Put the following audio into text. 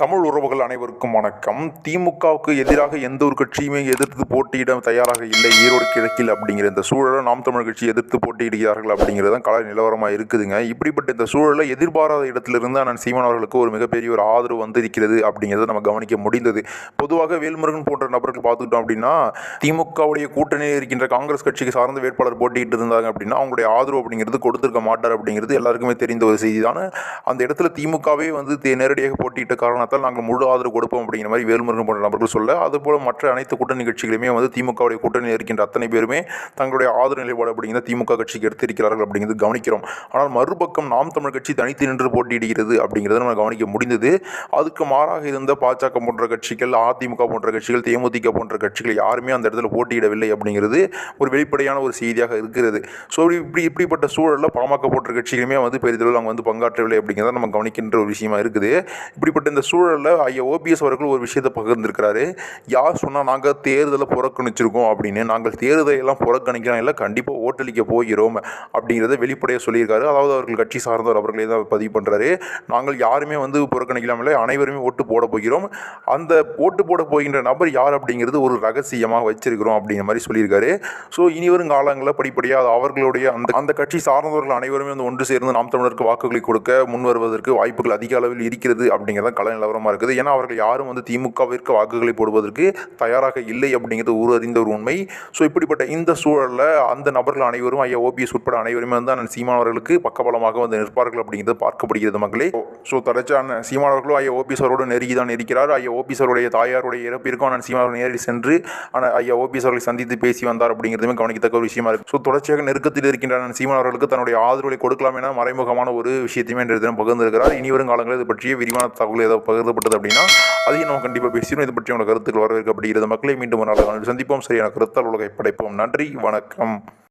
தமிழ் உறவுகள் அனைவருக்கும் வணக்கம். திமுகவுக்கு எதிராக எந்த ஒரு கட்சியுமே எதிர்த்து போட்டியிட தயாராக இல்லை ஈரோடு கிழக்கில் அப்படிங்கிற இந்த சூழலை நாம் தமிழ் கட்சி எதிர்த்து போட்டியிடுகிறார்கள் அப்படிங்கிறது தான் கல நிலவரமாக இருக்குதுங்க. இப்படிப்பட்ட இந்த சூழலை எதிர்பாராத இடத்திலிருந்து அண்ணன் சீமான் அவர்களுக்கு ஒரு மிகப்பெரிய ஒரு ஆதரவு வந்திருக்கிறது அப்படிங்கிறத நம்ம கவனிக்க முடிந்தது. பொதுவாக வேல்முருகன் போன்ற நபர்கள் பார்த்துக்கிட்டோம் அப்படின்னா திமுகவுடைய கூட்டணியில் இருக்கின்ற காங்கிரஸ் கட்சிக்கு சார்ந்த வேட்பாளர் போட்டியிட்டு இருந்தாங்க அப்படின்னா அவங்களுடைய ஆதரவு அப்படிங்கிறது கொடுத்திருக்க மாட்டார் அப்படிங்கிறது எல்லாருக்குமே தெரிந்த ஒரு செய்தி தான் அந்த இடத்துல திமுகவே வந்து நேரடியாக போட்டியிட்ட காரணம் காரணத்தால் நாங்கள் முழு ஆதரவு கொடுப்போம் அப்படிங்கிற மாதிரி வேல்முருகன் போன்ற நபர்கள் சொல்ல அதுபோல் மற்ற அனைத்து கூட்டணி கட்சிகளுமே வந்து திமுகவுடைய கூட்டணியில் இருக்கின்ற அத்தனை பேருமே தங்களுடைய ஆதரவு நிலைப்பாடு அப்படிங்கிற திமுக கட்சிக்கு எடுத்திருக்கிறார்கள் அப்படிங்கிறது கவனிக்கிறோம். ஆனால் மறுபக்கம் நாம் தமிழ் கட்சி தனித்து நின்று போட்டியிடுகிறது அப்படிங்கிறத நம்ம கவனிக்க முடிந்தது. அதுக்கு மாறாக இருந்த பாஜக போன்ற கட்சிகள் அதிமுக போன்ற கட்சிகள் தேமுதிக போன்ற கட்சிகள் யாருமே அந்த இடத்துல போட்டியிடவில்லை அப்படிங்கிறது ஒரு வெளிப்படையான ஒரு செய்தியாக இருக்கிறது. ஸோ இப்படி இப்படிப்பட்ட சூழலில் பாமக போன்ற கட்சிகளுமே வந்து பெரிதளவில் அவங்க வந்து பங்காற்றவில்லை அப்படிங்கிறத நம்ம கவனிக்கின்ற ஒரு விஷயமா இருக்குது. இப்படிப்பட்ட இந்த சூழலில் ஐயா ஓபிஎஸ் அவர்கள் ஒரு விஷயத்தை பகிர்ந்திருக்கிறாரு. யார் சொன்னால் நாங்கள் தேர்தலை புறக்கணிச்சிருக்கோம் அப்படின்னு. நாங்கள் தேர்தலை எல்லாம் புறக்கணிக்கலாம். இல்லை கண்டிப்பாக ஓட்டளிக்க போகிறோம் அப்படிங்கிறத வெளிப்படையாக சொல்லியிருக்காரு. அதாவது அவர்கள் கட்சி சார்ந்தவர் அவர்களே தான் பதிவு பண்ணுறாரு நாங்கள் யாருமே வந்து புறக்கணிக்கலாம் இல்லை. அனைவருமே ஓட்டு போட போகிறோம். அந்த ஓட்டு போட போகின்ற நபர் யார் அப்படிங்கிறது ஒரு ரகசியமாக வச்சிருக்கிறோம் அப்படிங்கிற மாதிரி சொல்லியிருக்காரு. ஸோ இனி வரும் காலங்களில் படிப்படியாக அது அவர்களுடைய அந்த அந்த கட்சி சார்ந்தவர்கள் அனைவருமே வந்து ஒன்று சேர்ந்து நாம் தமிழருக்கு வாக்குகளை கொடுக்க முன் வருவதற்கு வாய்ப்புகள் அதிக அளவில் இருக்கிறது அப்படிங்கிறத கல கலவரமாக இருக்குது. ஏன்னா அவர்கள் யாரும் வந்து திமுகவிற்கு வாக்குகளை போடுவதற்கு தயாராக இல்லை அப்படிங்கிறது ஒரு அறிந்த ஒரு உண்மை. ஸோ இப்படிப்பட்ட இந்த சூழலில் அந்த நபர்கள் அனைவரும் ஐயா ஓபிஎஸ் உட்பட அனைவருமே வந்து அண்ணன் சீமானவர்களுக்கு பக்கபலமாக வந்து நிற்பார்கள் அப்படிங்கிறது பார்க்கப்படுகிறது மக்களே. ஸோ தொடர்ச்சியான சீமானவர்களும் ஐயா ஓபிஎஸ் அவரோடு நெருங்கி தான் இருக்கிறார். ஐயா ஓபிஎஸ் அவருடைய தாயாருடைய இறப்பிற்கும் அண்ணன் சீமானவர் நேரில் சென்று ஆனால் ஐயா ஓபிஎஸ் அவர்களை சந்தித்து பேசி வந்தார் அப்படிங்கிறதுமே கவனிக்கத்தக்க ஒரு விஷயமா இருக்கு. ஸோ தொடர்ச்சியாக நெருக்கத்தில் இருக்கின்ற அண்ணன் தன்னுடைய ஆதரவை கொடுக்கலாம் என மறைமுகமான ஒரு விஷயத்தையுமே இன்றைய தினம் பகிர்ந்திருக்கிறார். இனி வரும் காலங்களில் இது பற்றிய விரிவான தகவல் ஏதாவது கருதப்பட்டது அப்படின்னா அதையும் நம்ம கண்டிப்பாக பேசிடும் இது பற்றி உங்களோட கருத்துக்கள் வரவேற்கப்படுகிறது மக்களை மீண்டும் ஒரு நாள் சந்திப்போம். சரியான கருத்தால் உலகை படைப்போம். நன்றி வணக்கம்.